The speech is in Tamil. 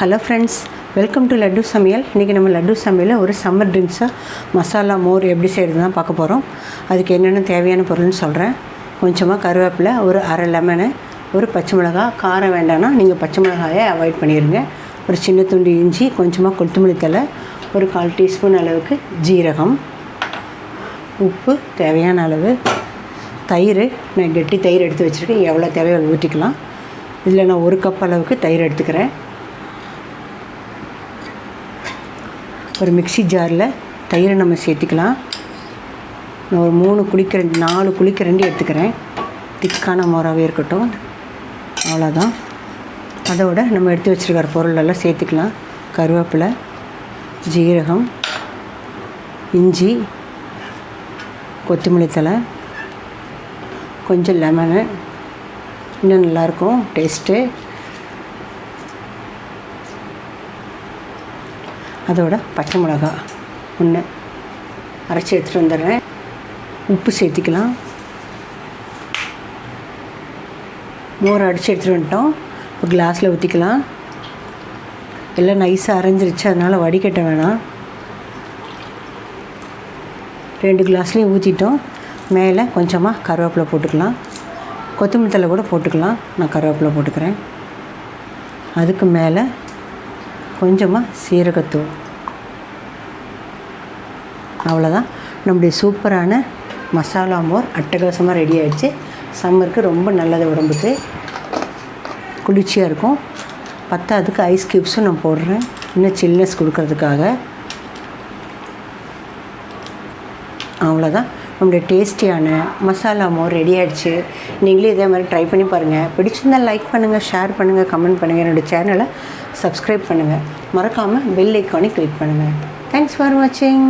Hello friends welcome to laddu சமையல் இன்றைக்கி நம்ம லட்டு சமையலில் ஒரு சம்மர் ட்ரிங்க்ஸாக மசாலா மோர் எப்படி செய்கிறது தான் பார்க்க போகிறோம் அதுக்கு என்னென்ன தேவையான பொருள்னு சொல்கிறேன் கொஞ்சமாக கருவேப்பிலை ஒரு அரை லெமனு ஒரு பச்சை மிளகா காரம் வேண்டாம்னா நீங்கள் பச்சை மிளகாயை அவாய்ட் பண்ணிடுங்க ஒரு சின்ன துண்டு இஞ்சி கொஞ்சமாக கொத்தமல்லி தழை ஒரு கால் டீஸ்பூன் அளவுக்கு ஜீரகம் உப்பு தேவையான அளவு தயிர். நான் கெட்டி தயிர் எடுத்து வச்சுருக்கேன். எவ்வளோ தேவையோ ஊற்றிக்கலாம் இதில் நான் ஒரு கப் அளவுக்கு தயிர் எடுத்துக்கிறேன். ஒரு மிக்ஸி ஜாரில் தயிரை நம்ம சேர்த்துக்கலாம். நான் ஒரு மூணு குளிக்கரண்டி நாலு குளிக்கரண்டி எடுத்துக்கிறேன். திக்கான மோராகவே இருக்கட்டும். அவ்வளோதான் அதோட நம்ம எடுத்து வச்சுருக்கிற பொருளெல்லாம் சேர்த்துக்கலாம். கருவேப்பிலை ஜீரகம் இஞ்சி கொத்தமல்லி தழை கொஞ்சம் லெமனு. இன்னும் நல்லாயிருக்கும். டேஸ்ட்டு. அதோட பச்சை மிளகா ஒன்று அரைச்சி எடுத்துகிட்டு வந்துடுறேன். உப்பு சேர்த்திக்கலாம். மோர் அடித்து எடுத்துகிட்டு வந்துட்டோம். ஒரு கிளாஸில் ஊற்றிக்கலாம் எல்லாம் நைஸாக அரைஞ்சிருச்சு. அதனால் வடிகட்ட வேணாம். ரெண்டு கிளாஸ்லேயும் ஊற்றிட்டோம் மேலே கொஞ்சமாக கருவேப்பிலை போட்டுக்கலாம். கொத்தமல்லி தழை கூட போட்டுக்கலாம். நான் கருவேப்பிலை போட்டுக்கிறேன். அதுக்கு மேலே கொஞ்சமாக சீரகத்தூள். அவ்வளோதான் நம்முடைய சூப்பரான மசாலா மோர் அட்டகாசமாக ரெடி ஆகிடுச்சு சம்மருக்கு ரொம்ப நல்லது உடம்புக்கு. குளிர்ச்சியாக இருக்கும். பத்தாவதுக்கு ஐஸ் க்யூப்ஸும் நான் போடுறேன். இன்னும் சில்னஸ் கொடுக்கறதுக்காக. அவ்வளோதான் உங்களுடைய டேஸ்டியான மசாலா மோர் ரெடி ஆகிடுச்சு நீங்களே இதே மாதிரி ட்ரை பண்ணி பாருங்கள் பிடிச்சிருந்தால் லைக் பண்ணுங்கள் ஷேர் பண்ணுங்கள் கமெண்ட் பண்ணுங்கள் என்னோடய சேனலை சப்ஸ்கிரைப் பண்ணுங்கள் மறக்காமல் பெல் ஐக்கானே கிளிக் பண்ணுங்கள் தேங்க்ஸ் ஃபார் வாட்சிங்